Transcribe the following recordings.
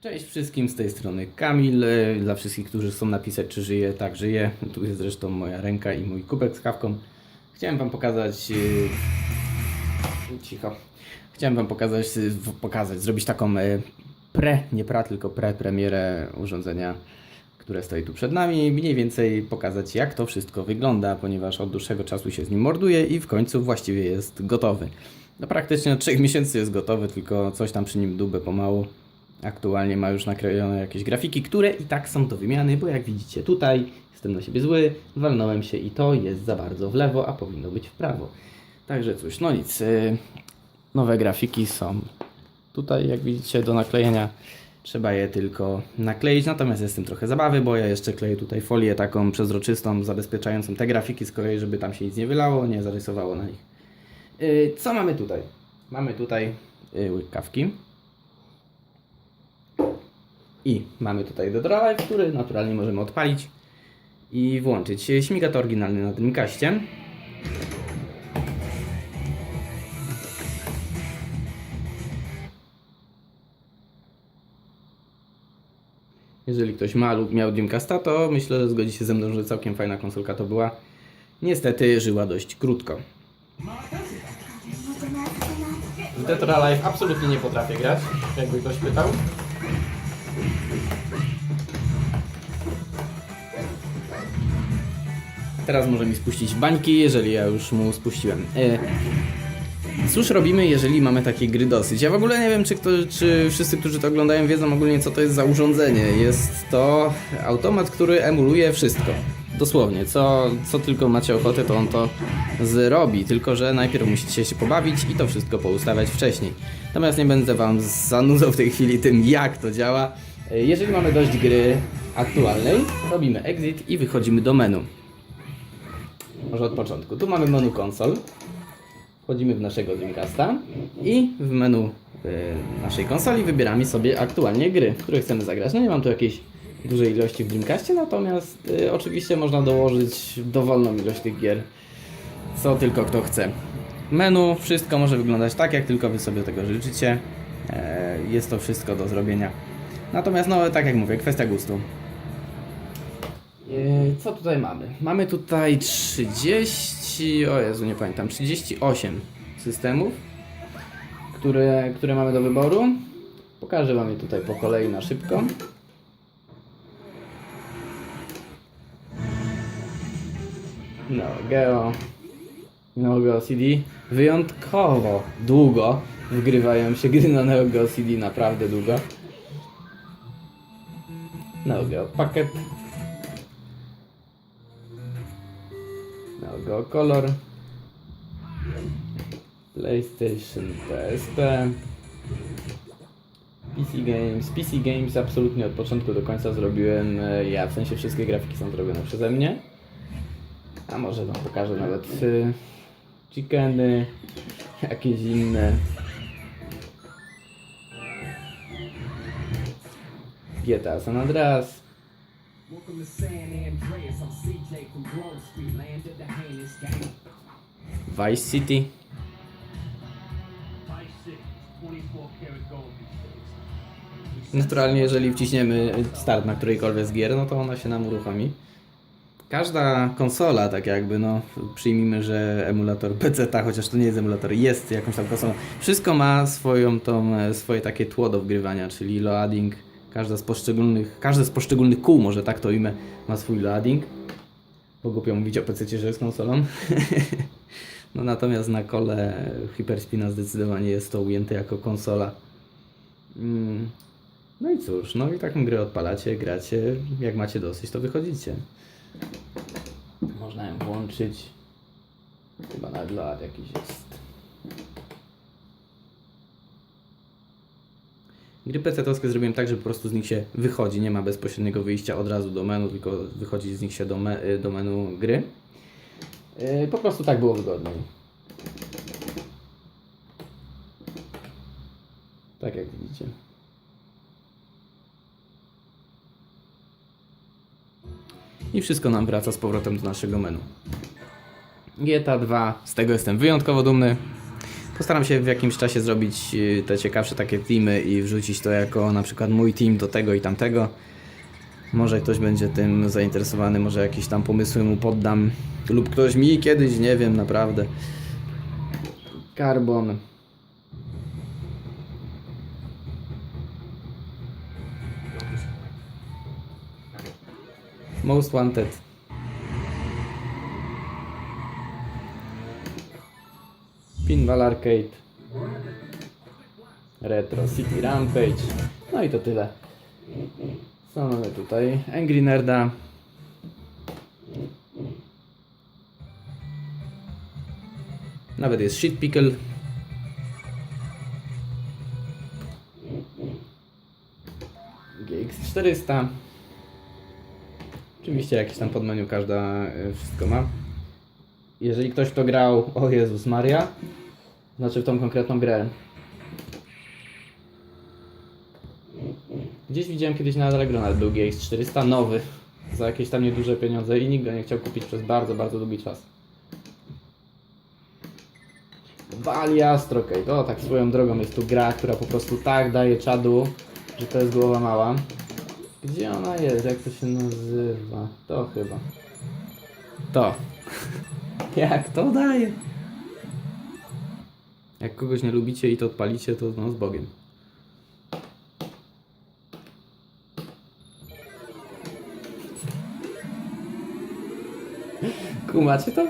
Cześć wszystkim, z tej strony Kamil. E, Dla wszystkich, którzy chcą napisać, czy żyje, tak żyje. Tu jest zresztą moja ręka i mój kubek z kawką. Chciałem Wam pokazać. e, Cicho. Chciałem Wam pokazać, pokazać, zrobić taką e, pre, nie pra, tylko pre-premierę urządzenia, które stoi tu przed nami. Mniej więcej pokazać, jak to wszystko wygląda, ponieważ od dłuższego czasu się z nim morduje i w końcu właściwie jest gotowy. No praktycznie od 3 miesięcy jest gotowy, tylko coś tam przy nim dubę pomału. Aktualnie ma już nakrojone jakieś grafiki, które i tak są do wymiany, bo jak widzicie tutaj, jestem na siebie zły, walnąłem się i to jest za bardzo w lewo, a powinno być w prawo. Także cóż, no nic. y, Nowe grafiki są tutaj, jak widzicie, do naklejenia. Trzeba je tylko nakleić, natomiast jest w tym trochę zabawy, bo ja jeszcze kleję tutaj folię taką przezroczystą, zabezpieczającą te grafiki z kolei, żeby tam się nic nie wylało, nie zarysowało na nich. Y, Co mamy tutaj? Mamy tutaj y, łykawki. I mamy tutaj Alive, który naturalnie możemy odpalić i włączyć. Śmiga to oryginalny na tym kaście. Jeżeli ktoś ma lub miał Dreamcasta, to myślę, że zgodzi się ze mną, że całkiem fajna konsolka to była. Niestety żyła dość krótko. W Dead or Alive absolutnie nie potrafię grać, jakby ktoś pytał. Teraz może mi spuścić bańki, jeżeli ja już mu spuściłem. E, Cóż robimy, jeżeli mamy takie gry dosyć? Ja w ogóle nie wiem, czy, kto, czy wszyscy, którzy to oglądają, wiedzą ogólnie, co to jest za urządzenie. Jest to automat, który emuluje wszystko. Dosłownie, co, co tylko macie ochotę, to on to zrobi. Tylko, że najpierw musicie się pobawić i to wszystko poustawiać wcześniej. Natomiast nie będę Wam zanudzał w tej chwili tym, jak to działa. Jeżeli mamy dość gry aktualnej, robimy exit i wychodzimy do menu. Może od początku. Tu mamy menu konsol. Wchodzimy w naszego Dreamcasta i w menu y, naszej konsoli wybieramy sobie aktualnie gry, które chcemy zagrać. No nie mam tu jakiejś dużej ilości w Dreamcastie, natomiast y, oczywiście można dołożyć dowolną ilość tych gier, co tylko kto chce. Menu, wszystko może wyglądać tak, jak tylko wy sobie tego życzycie. E, jest to wszystko do zrobienia. Natomiast no, tak jak mówię, kwestia gustu. Yy, Co tutaj mamy? Mamy tutaj 30, o Jezu, nie pamiętam, 38 systemów, które, które mamy do wyboru. Pokażę Wam je tutaj po kolei na szybko. No, Geo, Neo Geo CD. Wyjątkowo długo wgrywają się gry na Neo Geo CD, naprawdę długo. Neo Geo Packet. Neo Geo Color. PlayStation, PSP. PC Games. PC Games absolutnie od początku do końca zrobiłem e, ja, w sensie wszystkie grafiki są zrobione przeze mnie. A może wam pokażę nawet y, chickeny, jakieś inne. GTA San Andreas. Welcome to San Andreas. I'm CJ from Grove Street, land of the heinous gang. Vice City. Vice City, 24 karat gold these days. Naturalnie, jeżeli wciśniemy start na którejkolwiek z gier, no to ona się nam uruchomi. Każda konsola, tak jakby, no przyjmijmy, że emulator PC, chociaż to nie jest emulator, jest jakąś tam konsolą. Wszystko ma swoją tą, e, swoje takie tło do wgrywania, czyli loading. Każda z poszczególnych, każde z poszczególnych kół, może tak to imię, ma swój loading. Bo głupio mówić o PC, że jest konsolą. no natomiast na kole Hyperspina zdecydowanie jest to ujęte jako konsola. Mm. No i cóż, no i taką grę odpalacie, gracie, jak macie dosyć, to wychodzicie. Można ją włączyć. Chyba nawet load jakiś jest. Gry PC-towskie zrobiłem tak, że po prostu z nich się wychodzi, nie ma bezpośredniego wyjścia od razu do menu, tylko wychodzi z nich się do, me, y, do menu gry. Yy, Po prostu tak było wygodniej. Tak jak widzicie. I wszystko nam wraca z powrotem do naszego menu. GTA 2, z tego jestem wyjątkowo dumny, Postaram się w jakimś czasie zrobić y, te ciekawsze takie teamy i wrzucić to jako na przykład mój team do tego i tamtego. Może ktoś będzie tym zainteresowany, może jakieś tam pomysły mu poddam. Lub ktoś mi kiedyś, nie wiem, naprawdę. Carbon. Most Wanted. Pinball Arcade. Retro City Rampage. No i to tyle. Co mamy tutaj? Angry Nerda. Nawet jest Shit Pickle. GX400. Oczywiście jakieś tam podmenu każda y, wszystko ma. Jeżeli ktoś to grał, o Jezus Maria, znaczy w tą konkretną grę. Gdzieś widziałem kiedyś na Allegro nawet był GX400 nowy za jakieś tam nieduże pieniądze i nikt go nie chciał kupić przez bardzo, bardzo długi czas. Bali Astrocade, to tak swoją drogą jest tu gra, która po prostu tak daje czadu, że to jest głowa mała. Gdzie ona jest? Jak to się nazywa? To chyba. To. Jak to daje? Jak kogoś nie lubicie i to odpalicie, to no z Bogiem. Kumacie to?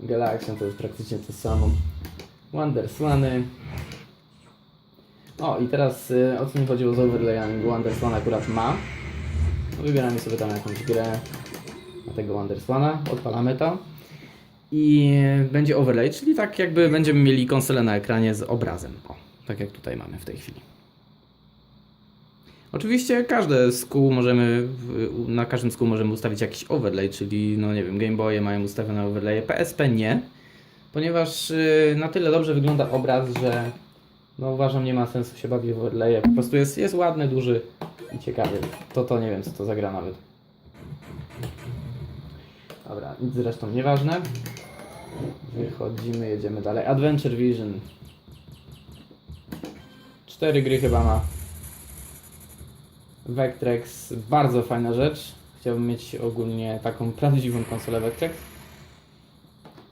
Galaxian to jest praktycznie to samo. Wonderswany. O i teraz y, o co mi chodziło z overlayami? Wonderswan akurat ma. Wybieramy sobie tam jakąś grę na tego Wonderswana, odpalamy to. I będzie overlay, czyli tak jakby będziemy mieli konsolę na ekranie z obrazem. O, tak jak tutaj mamy w tej chwili. Oczywiście każde z kół możemy, na każdym z kół możemy ustawić jakiś overlay, czyli no nie wiem, Game Boye mają ustawione overlaye, PSP nie, ponieważ y, na tyle dobrze wygląda obraz, że no uważam nie ma sensu się bawić w po prostu jest, jest ładny, duży i ciekawy. To to nie wiem co to za gra nawet. Dobra, nic zresztą nieważne. Wychodzimy, jedziemy dalej. Adventure Vision. Cztery gry chyba ma. Vectrex, bardzo fajna rzecz. Chciałbym mieć ogólnie taką prawdziwą konsolę Vectrex.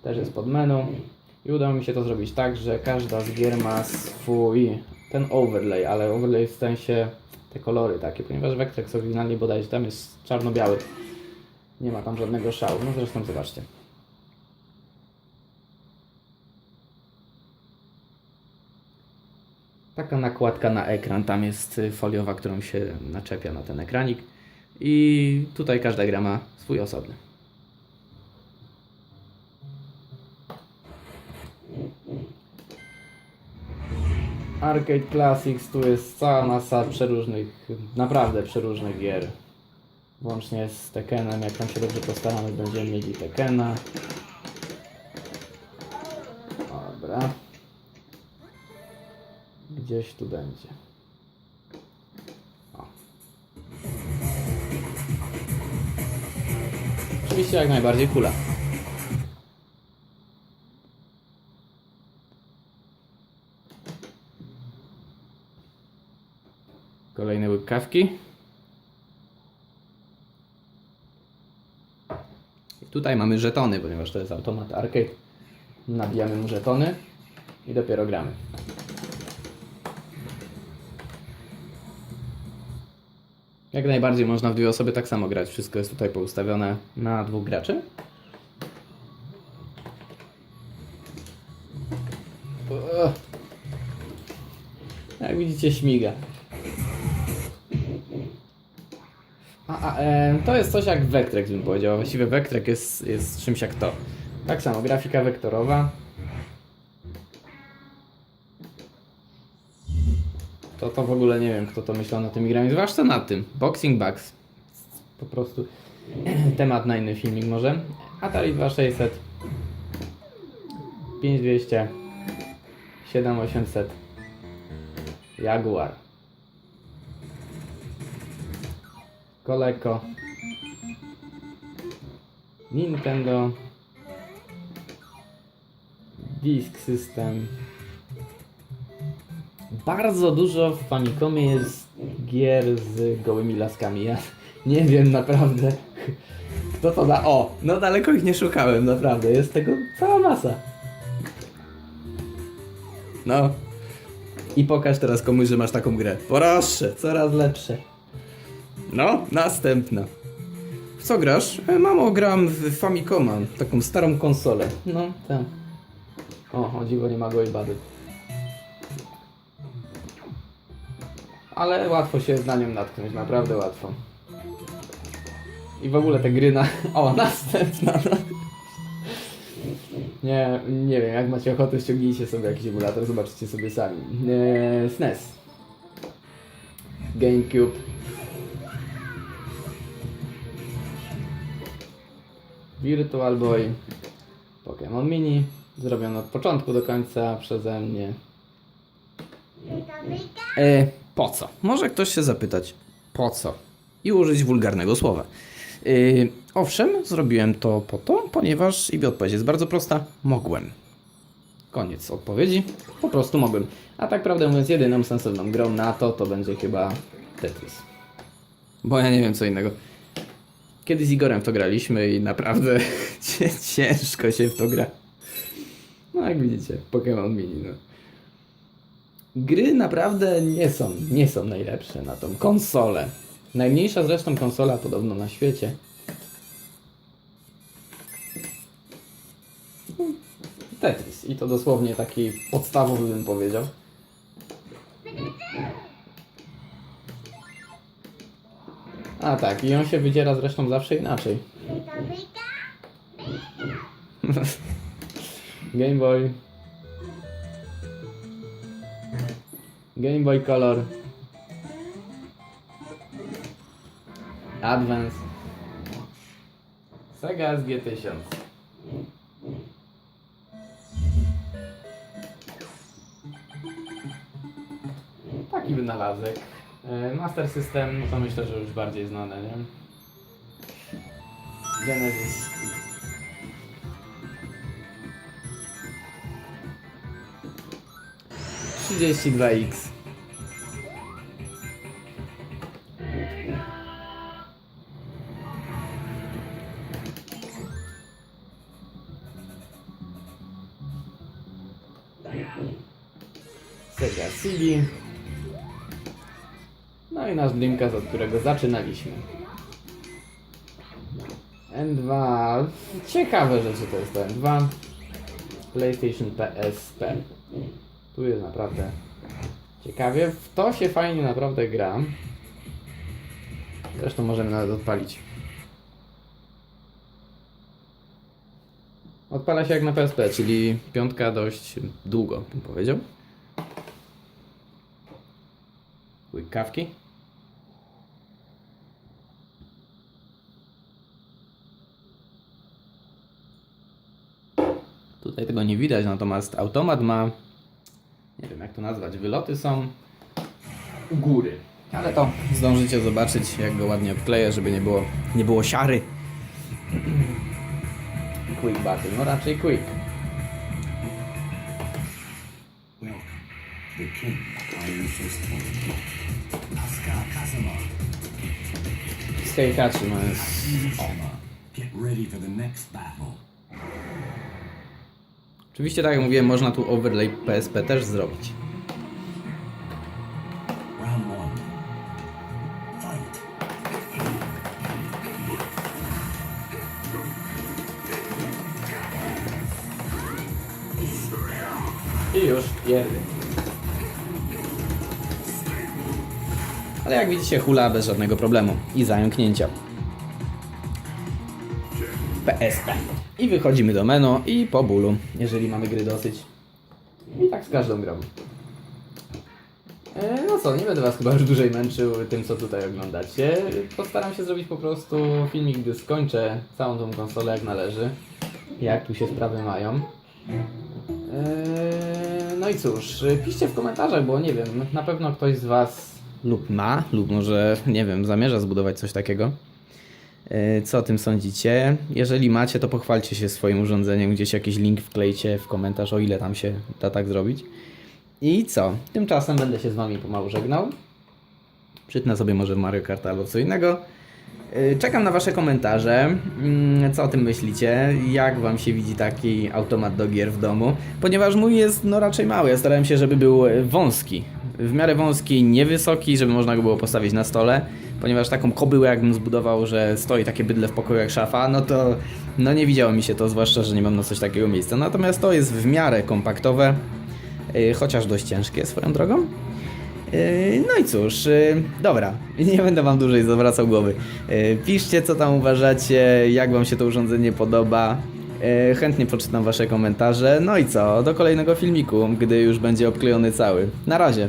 Też jest pod menu. I udało mi się to zrobić tak, że każda z gier ma swój ten overlay, ale overlay w sensie te kolory takie, ponieważ Vectrex oryginalnie bodajże tam jest czarno-biały. Nie ma tam żadnego szału. No zresztą zobaczcie. Taka nakładka na ekran, tam jest y, foliowa, którą się naczepia na ten ekranik. I tutaj każda gra ma swój osobny. Arcade Classics, tu jest cała masa przeróżnych, naprawdę przeróżnych gier. Łącznie z Tekkenem, jak tam się dobrze postaramy, będziemy mieli Tekkena. Dobra. Gdzieś tu będzie. O. Oczywiście jak najbardziej kula. Kolejne łykawki. I tutaj mamy żetony, ponieważ to jest automat arcade. Nabijamy mu żetony i dopiero gramy. Jak najbardziej można w dwie osoby tak samo grać. Wszystko jest tutaj poustawione na dwóch graczy. Jak widzicie, śmiga. A, a e, to jest coś jak Vectrex bym powiedział. Właściwie Vectrex jest, jest czymś jak to. Tak samo, grafika wektorowa. To to w ogóle nie wiem, kto to myślał nad tymi grami, zwłaszcza nad tym. Boxing Bugs. Po prostu temat na inny filmik może. Atari 2600. 5200. 7800. Jaguar. Coleco. Nintendo. Disk System. Bardzo dużo w Famicomie jest gier z gołymi laskami. Ja nie wiem naprawdę. Kto to da? O! No daleko ich nie szukałem, naprawdę. Jest tego cała masa. No. I pokaż teraz komuś, że masz taką grę. Proszę, coraz lepsze. No, następna. W co grasz? E, Mamo, gram w Famicoma, taką starą konsolę. No, tak. O, o dziwo nie ma goldbady. Ale łatwo się na nią natknąć, naprawdę łatwo. I w ogóle te gry na... O, następna. No. Nie, nie wiem, jak macie ochotę, ściągnijcie sobie jakiś emulator, zobaczycie sobie sami. Eee, SNES. GameCube. Virtual Boy. Pokémon Mini. Zrobione od początku do końca przeze mnie. E, po co? Może ktoś się zapytać, po co? I użyć wulgarnego słowa. E, owszem, zrobiłem to po to, ponieważ i odpowiedź jest bardzo prosta. Mogłem. Koniec odpowiedzi. Po prostu mogłem. A tak prawdę mówiąc, jedyną sensowną grą na to, to będzie chyba Tetris. Bo ja nie wiem co innego. Kiedyś z Igorem w to graliśmy i naprawdę ciężko się w to gra. No jak widzicie, Pokémon Mini, no. Gry naprawdę nie są, nie są najlepsze na tą konsolę. Najmniejsza zresztą konsola podobno na świecie. Tetris. I to dosłownie taki podstawowy bym powiedział. A tak, i on się wydziera zresztą zawsze inaczej. Game Boy. Game Boy Color. Advance. Sega SG-1000. Taki wynalazek. E, Master System to myślę, że już bardziej znane, nie? Genesis. Trzydzieści dwa X. Sega CD. No i nasz Dreamcast, od którego zaczynaliśmy. N2. Ciekawe rzeczy to jest to N2. PlayStation PSP. Tu jest naprawdę ciekawie. W to się fajnie naprawdę gra. Zresztą możemy nawet odpalić. Odpala się jak na PSP, czyli piątka dość długo, bym powiedział. Łykawki. Tutaj tego nie widać, natomiast automat ma, nie wiem jak to nazwać, wyloty są u góry. Ale to zdążycie zobaczyć, jak go ładnie odkleję, żeby nie było, nie było siary. Quick battle, no raczej quick. Welcome, the King Z Heikachi ma jest... Oczywiście tak jak mówiłem, można tu overlay PSP też zrobić. I już pierdy. Ale jak widzicie, hula bez żadnego problemu i zająknięcia. PSP. I wychodzimy do menu i po bólu, jeżeli mamy gry dosyć. I tak z każdą grą. E, No co, nie będę was chyba już dłużej męczył tym, co tutaj oglądacie. Postaram się zrobić po prostu filmik, gdy skończę całą tą konsolę jak należy. Jak tu się sprawy mają. Eee, No i cóż, piszcie w komentarzach, bo nie wiem, na pewno ktoś z Was lub ma, lub może, nie wiem, zamierza zbudować coś takiego. E, Co o tym sądzicie? Jeżeli macie, to pochwalcie się swoim urządzeniem, gdzieś jakiś link wklejcie w komentarz, o ile tam się da tak zrobić. I co? Tymczasem będę się z Wami pomału żegnał. Przytnę sobie może Mario Kart albo co innego. Yy, Czekam na Wasze komentarze. Mm, Co o tym myślicie? Jak Wam się widzi taki automat do gier w domu? Ponieważ mój jest no raczej mały. Ja starałem się, żeby był e, wąski. W miarę wąski, niewysoki, żeby można go było postawić na stole. Ponieważ taką kobyłę jakbym zbudował, że stoi takie bydle w pokoju jak szafa, no to no nie widziało mi się to, zwłaszcza, że nie mam na coś takiego miejsca. Natomiast to jest w miarę kompaktowe, yy, chociaż dość ciężkie swoją drogą. Yy, No i cóż, yy, dobra, nie będę wam dłużej zawracał głowy. Yy, Piszcie, co tam uważacie, jak wam się to urządzenie podoba. Chętnie poczytam wasze komentarze. No i co, do kolejnego filmiku, gdy już będzie obklejony cały. Na razie.